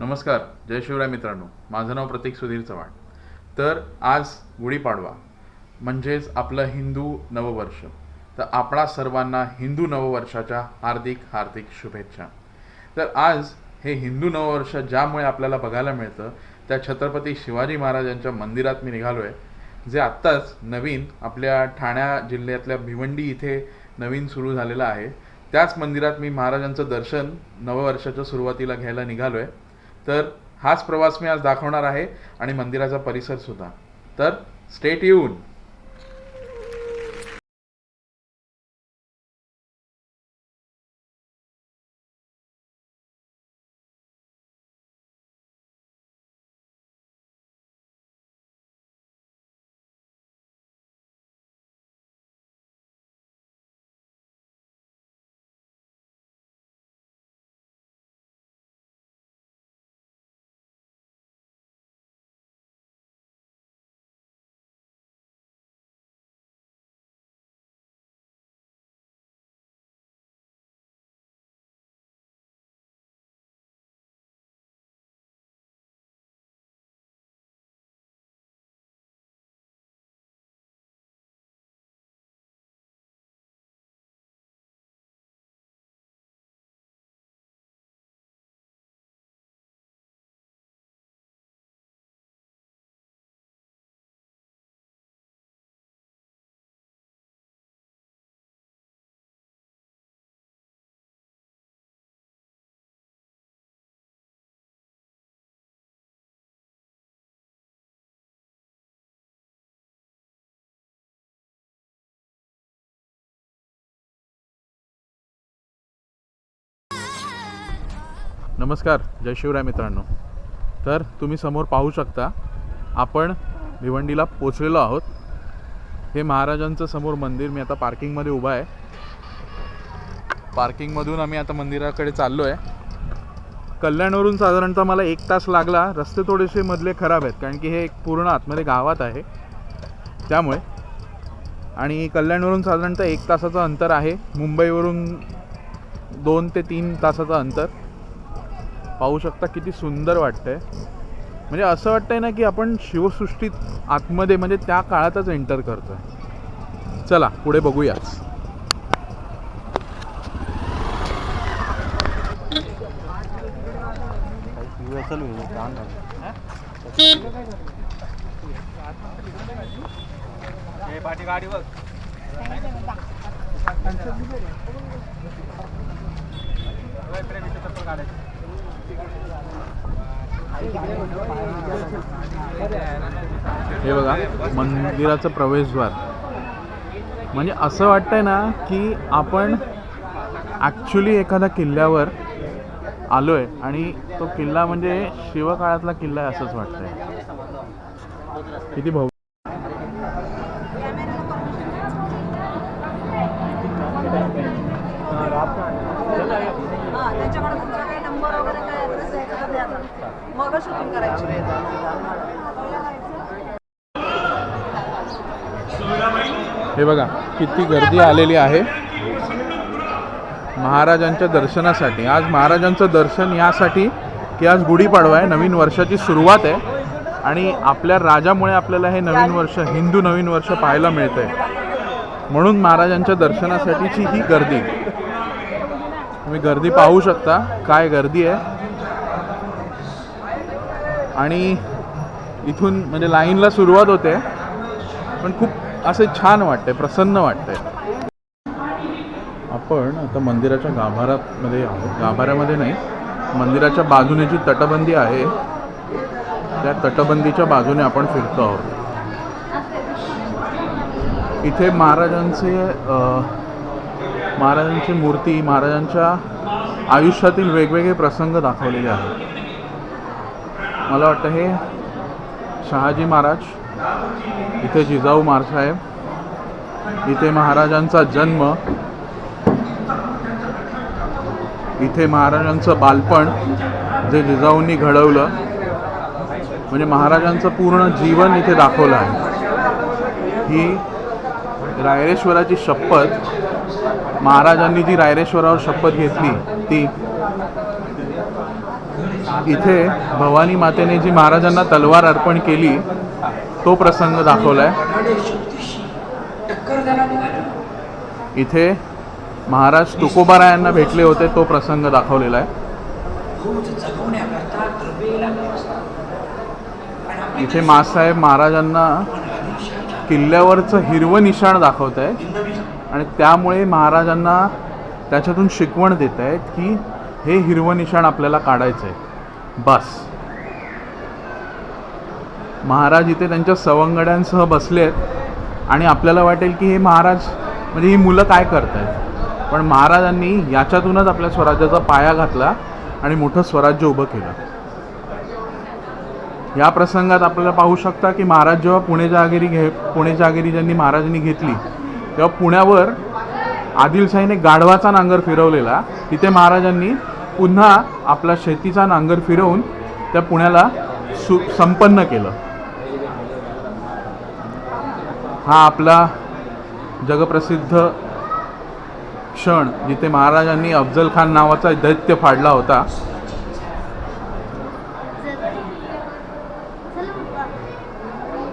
नमस्कार जय शिवराय मित्रांनो. माझं नाव प्रतीक सुधीर चव्हाण. तर आज गुढीपाडवा म्हणजेच आपलं हिंदू नववर्ष. तर आपणा सर्वांना हिंदू नववर्षाच्या हार्दिक हार्दिक शुभेच्छा. तर आज हे हिंदू नववर्ष ज्यामुळे आपल्याला बघायला मिळतं त्या छत्रपती शिवाजी महाराजांच्या मंदिरात मी निघालो आहे जे आत्ताच नवीन आपल्या ठाण्या जिल्ह्यातल्या भिवंडी इथे नवीन सुरू झालेलं आहे. त्याच मंदिरात मी महाराजांचं दर्शन नववर्षाच्या सुरुवातीला घ्यायला निघालो आहे तर हाच प्रवास मी आज दाखवणार आहे आणि मंदिराचा परिसरसुद्धा तर स्टेट येऊन नमस्कार जय शिवराय मित्रांनो. तर तुम्ही समोर पाहू शकता आपण भिवंडीला पोचलेलो आहोत. हे महाराजांचं समोर मंदिर मी आता पार्किंगमध्ये उभा आहे. पार्किंगमधून आम्ही आता मंदिराकडे चाललो आहे कल्याणवरून साधारणतः मला एक तास लागला. रस्ते थोडेसे मधले खराब आहेत कारण की हे एक पूर्ण आतमध्ये गावात आहे. त्यामुळे. आणि कल्याणवरून साधारणतः एक तासाचं अंतर आहे. मुंबईवरून दोन ते तीन तासाचं अंतर. पाहू शकता किती सुंदर वाटतंय. म्हणजे असं वाटतंय ना की आपण शिवसृष्टीत आतमध्ये म्हणजे त्या काळातच एंटर करतोय. चला पुढे बघूयाच हे बघा मंदिराचं प्रवेशद्वार. म्हणजे असं वाटतंय ना की आपण ॲक्च्युली एखाद्या किल्ल्यावर आलो आहे आणि तो किल्ला म्हणजे शिवकाळातला किल्ला आहे असंच वाटतंय. किती भाऊ हा त्याच्याकडे तुमचा काही नंबर वगैरे काय ऍड्रेस आहे का द्या ना. मग शूटिंग करायची हे बघा किती गर्दी आलेली आहे. महाराजांच्या दर्शनासाठी. आज महाराजांचं दर्शन यासाठी की आज गुढीपाडवा आहे. नवीन वर्षाची सुरुवात आहे. आणि आपल्या राजामुळे आपल्याला हे नवीन वर्ष हिंदू नवीन वर्ष पाहायला मिळतंय. म्हणून महाराजांच्या दर्शनासाठीची ही गर्दी. तुम्ही गर्दी पाहू शकता काय गर्दी आहे. आणि इथून म्हणजे लाईनला सुरुवात होते. पण खूप असे छान वाटते प्रसन्न वाटते आपण आता मंदिराच्या गाभारामध्ये आहोत. गाभाऱ्यामध्ये नाही मंदिराच्या बाजूने जी तटबंदी आहे त्या तटबंदीच्या बाजूने आपण फिरतो आहोत. इथे महाराजांचे महाराजांची मूर्ती महाराजांच्या आयुष्यातील वेगवेगळे प्रसंग दाखवलेले आहेत. मला वाटतं हे शहाजी महाराज इथे जिजाऊ मारसाहेब इथे महाराजांचा जन्म. इथे महाराजांचं बालपण जे जिजाऊंनी घडवलं. म्हणजे महाराजांचं पूर्ण जीवन इथे दाखवलं आहे. ही रायरेश्वराची शपथ महाराजांनी जी रायरेश्वरावर शपथ घेतली ती इथे भवानी मातेने जी महाराजांना तलवार अर्पण केली तो प्रसंग दाखवलाय. इथे महाराज तुकोबारायांना भेटले होते तो प्रसंग दाखवलेला आहे इथे मासाहेब महाराजांना किल्ल्यावरचं हिरवं निशाण दाखवत आहे आणि त्यामुळे महाराजांना त्याच्यातून शिकवण देत आहेत की हे हिरवं निशाण आपल्याला काढायचं आहे बस. महाराज इथे त्यांच्या सवंगड्यांसह बसले आहेत. आणि आपल्याला वाटेल की हे महाराज म्हणजे ही मुलं काय करत आहेत पण महाराजांनी याच्यातूनच आपल्या स्वराज्याचा पाया घातला आणि मोठं स्वराज्य उभं केलं. या प्रसंगात आपल्याला पाहू शकता की महाराज जेव्हा पुणे जहागिरी घे पुणे जहागिरी ज्यांनी महाराजांनी घेतली तेव्हा पुण्यावर आदिलशाहीने गाढवाचा नांगर फिरवलेला. तिथे महाराजांनी पुन्हा आपला शेतीचा नांगर फिरवून त्या पुण्याला सु संपन्न केलं. हा आपला जगप्रसिद्ध क्षण जिथे महाराजांनी अफजल खान नावाचा दैत्य फाडला होता.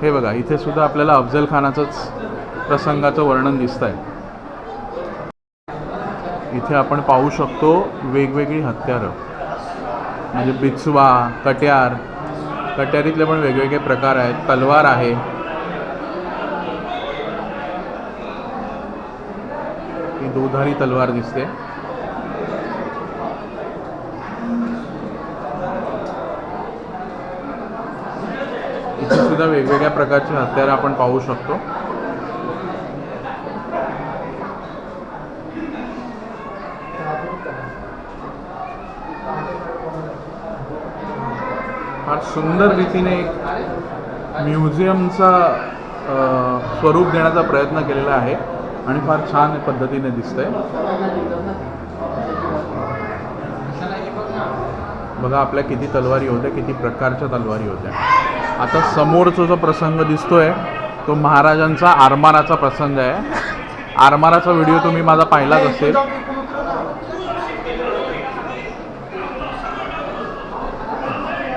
हे बघा इथे सुद्धा आपल्याला अफजल खानाचंच प्रसंगाचं वर्णन दिसत आहे इथे आपण पाहू शकतो वेगवेगळी हत्यारं. म्हणजे बिचवा कट्यार. कट्यारीतले पण वेगवेगळे प्रकार आहेत. तलवार आहे. ही दोधारी तलवार दिसते. इथे सुद्धा वेगवेगळ्या प्रकारची हत्यारं आपण पाहू शकतो. फार सुंदर रीतीने एक म्युझियमचा स्वरूप देण्याचा प्रयत्न केलेला आहे. आणि फार छान पद्धतीने दिसतंय. बघा आपल्या किती तलवारी होत्या किती प्रकारच्या तलवारी होत्या. आता समोरचा जो प्रसंग दिसतोय तो महाराजांचा आरमाराचा प्रसंग आहे. आरमाराचा व्हिडिओ तुम्ही माझा पाहिलाच असेल.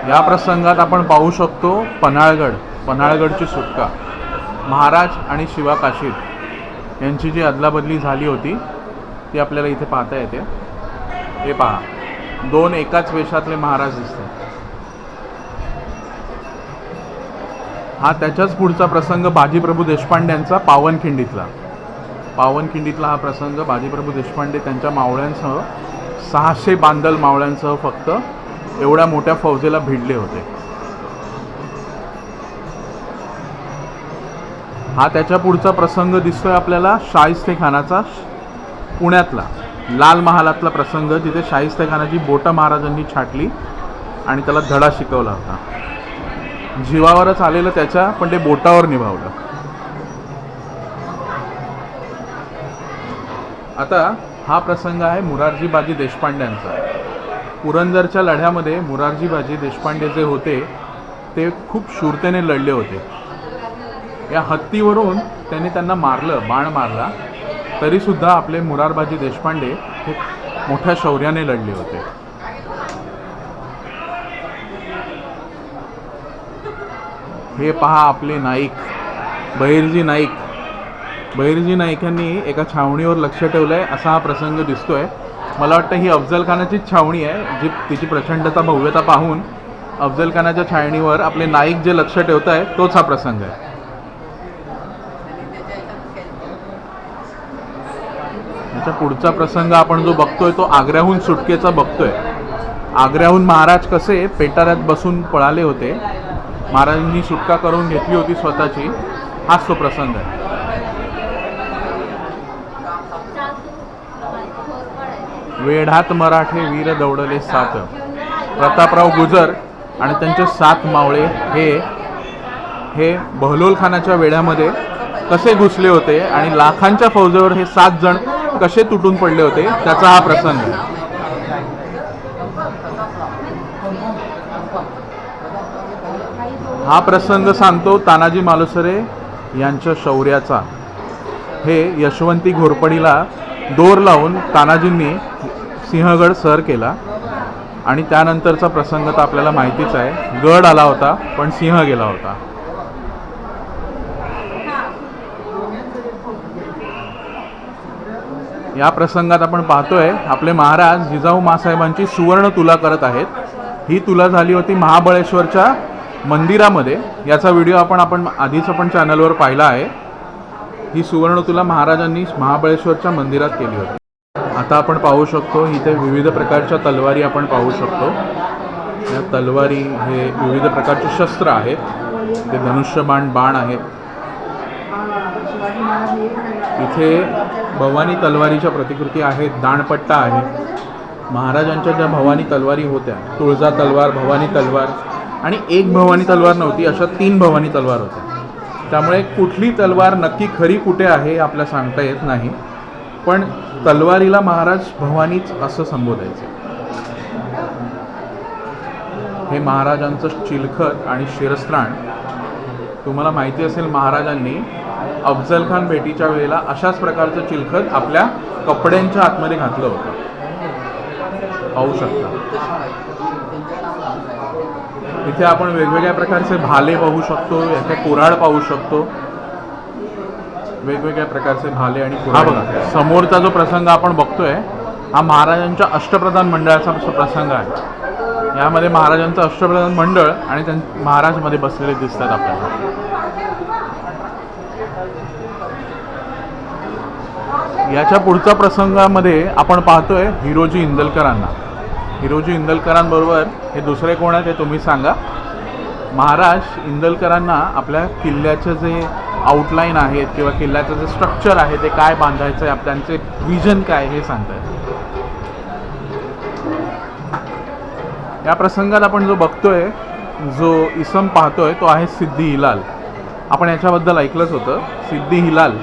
या प्रसंगात आपण पाहू शकतो पन्हाळगड पन्हाळगडची सुटका. महाराज आणि शिवा काशीद. यांची जी अदलाबदली झाली होती ती आपल्याला इथे पाहता येते. हे पहा. दोन एकाच वेशातले महाराज दिसते हा त्याच्याच पुढचा प्रसंग बाजीप्रभू देशपांड्यांचा पावनखिंडीतला. पावनखिंडीतला हा प्रसंग बाजीप्रभू देशपांडे त्यांच्या मावळ्यांसह सहाशे बांदल मावळ्यांसह फक्त एवढ्या मोठ्या फौजेला भिडले होते. हा त्याच्या पुढचा प्रसंग दिसतोय आपल्याला शाहिस्ते खानाचा पुण्यातला लाल महालातला प्रसंग जिथे शाहिस्ते खानाची बोटं महाराजांनी छाटली आणि त्याला धडा शिकवला होता. जीवावरच आलेलं त्याच्या पण ते बोटावर निभावलं. आता हा प्रसंग आहे मुरारजी बाजी देशपांड्यांचा. पुरंदरच्या लढ्यामध्ये मुरारजी बाजी देशपांडे जे होते ते खूप शूरतेने लढले होते. या हत्तीवरून त्यांनी त्यांना मारलं बाण मारला. तरीसुद्धा आपले मुरारबाजी देशपांडे हे मोठ्या शौर्याने लढले होते. हे पहा आपले नाईक बहिर्जी नाईक. बहिर्जी नाईकांनी एका छावणीवर लक्ष ठेवलं आहे असा हा प्रसंग दिसतोय. मला वाटतं ही अफजल खानाचीच छावणी आहे जी तिची प्रचंडता भव्यता पाहून अफजल खानाच्या छावणीवर आपले नाईक जे लक्ष ठेवत आहे तोच हा प्रसंग आहे. त्याच्या पुढचा प्रसंग आपण जो बघतोय तो आग्र्याहून सुटकेचा बघतोय. आग्र्याहून महाराज कसे पेटाऱ्यात बसून पळाले होते महाराजांनी सुटका करून घेतली होती स्वतःची हाच तो प्रसंग आहे. वेढात मराठे वीर दौडले सात. प्रतापराव गुजर आणि त्यांचे सात मावळे हे हे बहलोल खानाच्या वेढ्यामध्ये कसे घुसले होते आणि लाखांच्या फौजेवर हे सात जण कसे तुटून पडले होते त्याचा हा प्रसंग. आहे हा प्रसंग सांगतो तानाजी मालुसरे यांच्या शौर्याचा. हे यशवंती घोरपडीला दोर लावून तानाजींनी सिंहगड सर केला. आणि त्यानंतरचा प्रसंग तर आपल्याला माहितीच आहे. गड आला होता पण सिंह गेला होता. या प्रसंगात आपण पाहतोय आपले महाराज जिजाऊ मासाहेबांची सुवर्ण तुला करत आहेत. ही तुला झाली होती महाबळेश्वरच्या मंदिरामध्ये. याचा व्हिडिओ आपण आपण आधीच आपण चॅनलवर पाहिला आहे. ही सुवर्ण तुला महाराजांनी महाबळेश्वरच्या मंदिरात केली होती. आता आपण पाहू शकतो इथे विविध प्रकारच्या तलवारी आपण पाहू शकतो. या तलवारी हे विविध प्रकारचे शस्त्र आहेत. ते धनुष्यबाण बाण आहेत. इथे भवानी तलवारीच्या प्रतिकृती आहेत दाणपट्टा आहे. महाराजांच्या ज्या भवानी तलवारी होत्या तुळजा तलवार भवानी तलवार आणि एक भवानी तलवार नव्हती अशा तीन भवानी तलवार होत्या. त्यामुळे कुठली तलवार नक्की खरी कुठे आहे हे आपल्याला सांगता येत नाही. पण तलवारीला महाराज भवानीच असं संबोधायचं. हे महाराजांचं चिलखत आणि शिरस्त्राण तुम्हाला माहिती असेल महाराजांनी अफजल खान भेटीच्या वेळेला अशाच प्रकारचं चिलखत आपल्या कपड्यांच्या आतमध्ये घातलं होतं. पाहू शकता. इथे आपण वेगवेगळ्या प्रकारचे भाले पाहू शकतो याचे कुऱ्हाड पाहू शकतो. वेगवेगळ्या प्रकारचे भाले आणि हा बघा समोरचा जो प्रसंग आपण बघतोय हा महाराजांच्या अष्टप्रधान मंडळाचा प्रसंग आहे. यामध्ये महाराजांचं अष्टप्रधान मंडळ आणि त्यां महाराजमध्ये बसलेले दिसतात आपल्याला. याच्या पुढच्या प्रसंगामध्ये आपण पाहतोय हिरोजी इंदलकरांना. हिरोजी इंदलकरांबरोबर हे दुसरे कोण आहेत ते तुम्ही सांगा. महाराज इंदलकरांना आपल्या किल्ल्याचं जे आउटलाईन आहेत किंवा किल्ल्याचं जे स्ट्रक्चर आहे ते काय बांधायचं आहे त्यांचे विजन काय हे सांगतायत या प्रसंगात आपण जो बघतोय जो इसम पाहतोय तो आहे सिद्धी हिलाल. आपण याच्याबद्दल ऐकलंच होतं. सिद्धी हिलाल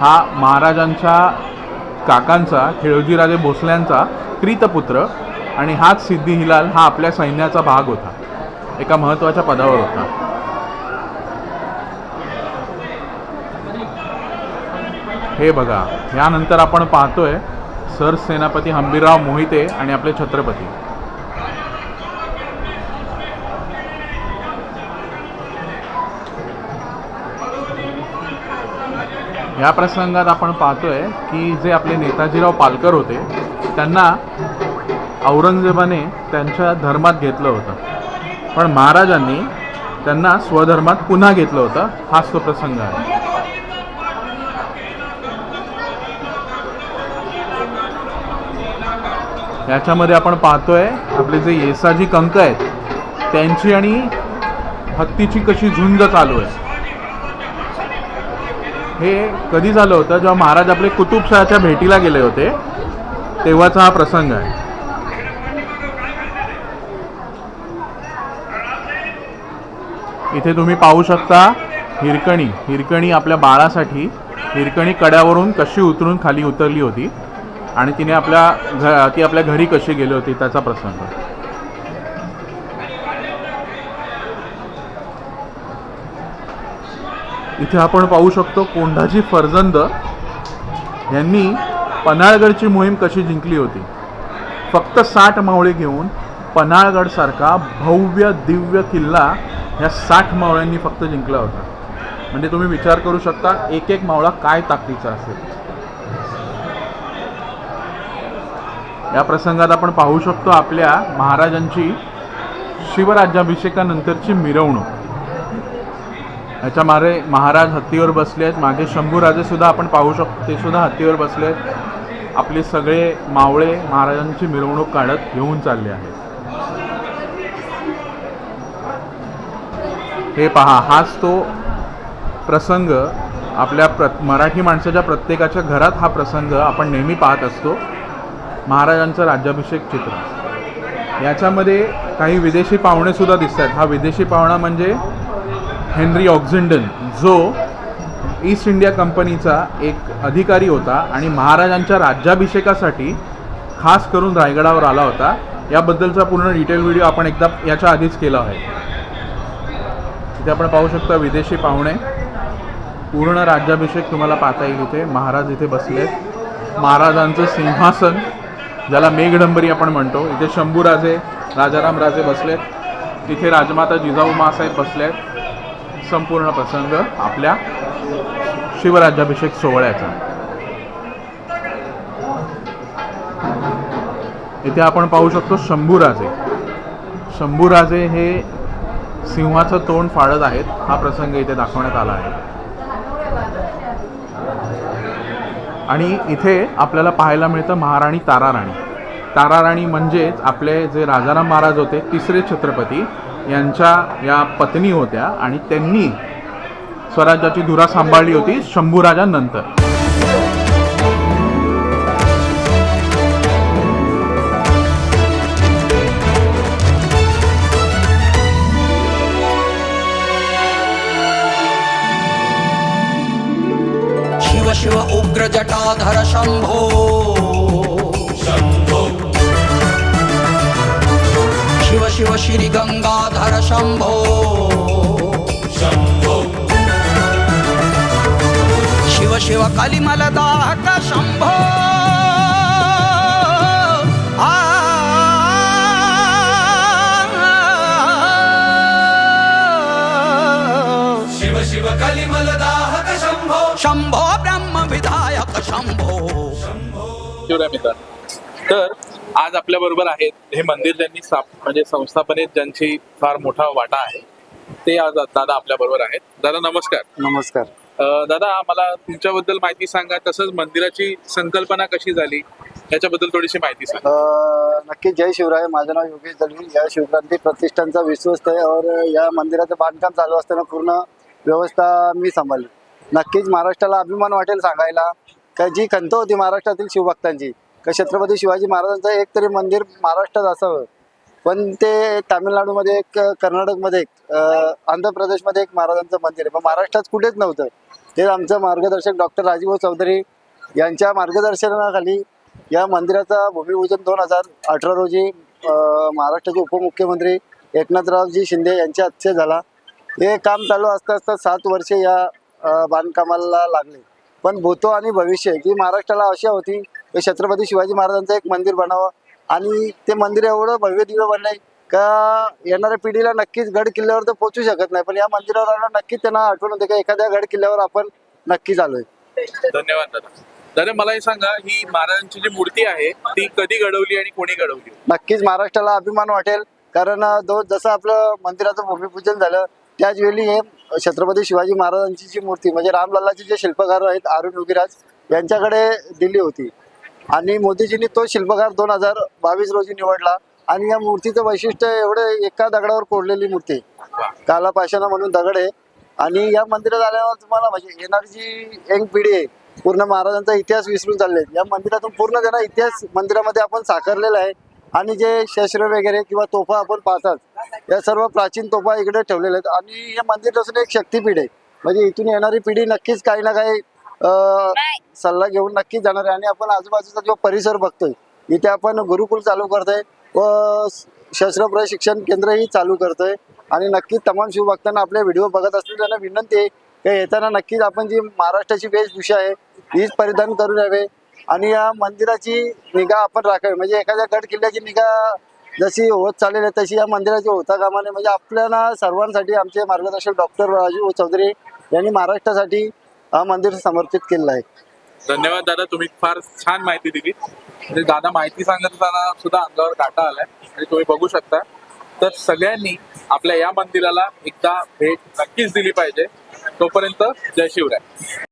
हा महाराजांच्या काकांचा खेळोजीराजे भोसल्यांचा क्रीतपुत्र आणि हाच सिद्धी हिलाल हा आपल्या सैन्याचा भाग होता. एका महत्त्वाच्या पदावर होता. हे बघा यानंतर आपण पाहतोय सर सेनापती हंबीरराव मोहिते आणि आपले छत्रपती. या प्रसंगात आपण पाहतोय की जे आपले नेताजीराव पालकर होते त्यांना औरंगजेबाने त्यांच्या धर्मात घेतलं होतं. पण महाराजांनी त्यांना स्वधर्मात पुन्हा घेतलं होतं. हाच तो प्रसंग आहे. याच्यामध्ये आपण पाहतोय आपले जे येसाजी कंक आहेत त्यांची आणि हत्तीची कशी झुंज चालू आहे. हे कधी झालं होतं? जेव्हा महाराज आपले कुतुबशहाच्या भेटीला गेले होते तेव्हाचा हा प्रसंग आहे. इथे तुम्ही पाहू शकता हिरकणी. हिरकणी आपल्या बाळासाठी हिरकणी कड्यावरून कशी उतरून खाली उतरली होती आणि तिने आपल्या घ ती आपल्या घरी कशी गेली होती त्याचा प्रसंग. इथे आपण पाहू शकतो कोंढाजी फर्जंद यांनी पन्हाळगडची मोहीम कशी जिंकली होती. फक्त साठ मावळे घेऊन पन्हाळगडसारखा भव्य दिव्य किल्ला ह्या साठ मावळ्यांनी फक्त जिंकला होता. म्हणजे तुम्ही विचार करू शकता एक एक मावळा काय ताकदीचा असेल. या प्रसंगात आपण पाहू शकतो आपल्या महाराजांची शिवराज्याभिषेकानंतरची मिरवणूक. ह्याच्या मारे महाराज हत्तीवर बसले आहेत. मागे शंभूराजेसुद्धा आपण पाहू शकतो ते सुद्धा हत्तीवर बसले आहेत. आपले सगळे मावळे महाराजांची मिरवणूक काढत घेऊन चालले आहेत. हे पहा हाच तो प्रसंग आपल्या प्र मराठी माणसाच्या प्रत्येकाच्या घरात हा प्रसंग आपण नेहमी पाहत असतो. महाराजांचं राज्याभिषेक चित्र. याच्यामध्ये काही विदेशी पाहुणेसुद्धा दिसत आहेत. हा विदेशी पाहुणा म्हणजे हेनरी ऑक्झिंडन जो ईस्ट इंडिया कंपनीचा एक अधिकारी होता आणि महाराजांच्या राज्याभिषेकासाठी खास करून रायगडावर आला होता. याबद्दलचा पूर्ण डिटेल व्हिडिओ आपण एकदा याच्या आधीच केला आहे. इथे आपण पाहू शकता विदेशी पाहुणे. पूर्ण राज्याभिषेक तुम्हाला पाहता येईल इथे. महाराज इथे बसले. महाराजांचं सिंहासन ज्याला मेघडंबरी आपण म्हणतो. इथे शंभूराजे राजाराम राजे बसलेत. तिथे राजमाता जिजाऊ मासाहेब बसलेत. संपूर्ण प्रसंग आपल्या शिवराज्याभिषेक सोहळ्याचा. इथे आपण पाहू शकतो शंभूराजे. शंभूराजे हे सिंहाचं तोंड फाडत आहेत. हा प्रसंग इथे दाखवण्यात आला आहे. आणि इथे आपल्याला पाहायला मिळतं महाराणी ताराराणी. ताराराणी म्हणजेच आपले जे राजाराम महाराज होते तिसरे छत्रपती यांच्या या पत्नी होत्या आणि त्यांनी स्वराज्याची धुरा सांभाळली होती शंभूराजांनंतर शिव शिव उग्र जटाधर शंभो। शिव शिव श्री गंगाधर शंभो शिव शिव कलिमल दाहक शंभो आ शिव शिव कलिमल दाहक शंभो शंभो ब्रह्म विधायक शंभो शिवराय मित्रांनो तर आज आपल्या बरोबर आहेत. हे मंदिर ज्यांनी स्थाप म्हणजे संस्थापनेत ज्यांची फार मोठा वाटा आहे ते आज दादा आपल्या बरोबर आहेत. दादा नमस्कार. नमस्कार. अं, दादा मला तुमच्याबद्दल माहिती सांगा. तसंच मंदिराची संकल्पना कशी झाली? याच्याबद्दल थोडीशी माहिती सांगा. अ, नक्की जय शिवराय. माझं नाव योगेश दलवी. या शिवक्रांती प्रतिष्ठानचा विश्वस्त आहे. और या मंदिराचं बांधकाम चालू असताना पूर्ण व्यवस्था मी सांभाळली. नक्कीच महाराष्ट्राला अभिमान वाटेल सांगायला. का जी खंत होती महाराष्ट्रातील शिवभक्तांची का छत्रपती शिवाजी महाराजांचं एक तरी मंदिर महाराष्ट्रात असावं. पण ते तामिळनाडूमध्ये एक कर्नाटकमध्ये एक आंध्र प्रदेशमध्ये एक महाराजांचं मंदिर आहे. पण महाराष्ट्रात कुठेच नव्हतं. ते आमचं मार्गदर्शक डॉक्टर राजीव चौधरी यांच्या मार्गदर्शनाखाली या मंदिराचा भूमिपूजन दोन हजार अठरा रोजी महाराष्ट्राचे उपमुख्यमंत्री एकनाथरावजी शिंदे यांच्या हस्ते झाला. हे काम चालू असता असता सात वर्षे या बांधकामाला लागले. पण भूतो आणि भविष्य ही महाराष्ट्राला अशा होती छत्रपती शिवाजी महाराजांचं एक मंदिर बनावं. आणि ते मंदिर एवढं भव्य दिव्य बनलंय का येणाऱ्या पिढीला नक्कीच गड किल्ल्यावर तर पोहोचू शकत नाही. पण या मंदिरावर आल्यावर नक्कीच त्यांना आठवण होते का एखाद्या गड किल्ल्यावर आपण नक्कीच आलोय. धन्यवाद दादा. दादा मला हे सांगा ही महाराजांची जी मूर्ती आहे ती कधी घडवली आणि कोणी घडवली? नक्कीच महाराष्ट्राला अभिमान वाटेल. कारण दो जसं आपलं मंदिराचं भूमिपूजन झालं त्याच वेळी हे छत्रपती शिवाजी महाराजांची जी मूर्ती म्हणजे रामलल्लाचे जे शिल्पकार आहेत अरुण योगीराज यांच्याकडे दिली होती. आणि मोदीजींनी तो शिल्पकार दोन हजार बावीस रोजी निवडला. आणि या मूर्तीचं वैशिष्ट्य एवढं एका दगडावर कोरलेली मूर्ती. काला पाषाणा म्हणून दगड आहे. आणि या मंदिरात आल्यावर तुम्हाला म्हणजे येणारी जी यंग पिढी आहे पूर्ण महाराजांचा इतिहास विसरून चालले या मंदिरातून पूर्ण त्यांना इतिहास मंदिरामध्ये आपण साकारलेला आहे. आणि जे शस्त्र वगैरे किंवा तोफा आपण पाहतात या सर्व प्राचीन तोफा इकडे ठेवलेल्या आहेत. आणि हे मंदिर असून एक शक्तीपीठ आहे. म्हणजे इथून येणारी पिढी नक्कीच काही ना काही अं, सल्ला घेऊन नक्कीच जाणार आहे. आणि आपण आजूबाजूचा जो परिसर बघतोय इथे आपण गुरुकुल चालू करतोय व शस्त्र प्रशिक्षण केंद्रही चालू करतोय. आणि नक्कीच तमाम शिवभक्तांना आपले व्हिडिओ बघत असतील त्यांना विनंती आहे की येताना नक्कीच आपण जी महाराष्ट्राची वेशभूषा आहे हीच परिधान करून यावे. आणि या मंदिराची निगा आपण राखावी. म्हणजे एखाद्या गड किल्ल्याची निगा जशी होत चालेल आहे तशी या मंदिराची होता कामा नये म्हणजे आपल्याला सर्वांसाठी आमचे मार्गदर्शक डॉक्टर राजू चौधरी यांनी महाराष्ट्रासाठी हा मंदिर समर्पित केलेला आहे. धन्यवाद दादा तुम्ही फार छान माहिती दिली. म्हणजे दादा माहिती सांगत असताना सुद्धा अंगावर काटा आलाय. आणि तुम्ही बघू शकता. तर सगळ्यांनी आपल्या या मंदिराला एकदा भेट नक्कीच दिली पाहिजे. तोपर्यंत जय शिवराय.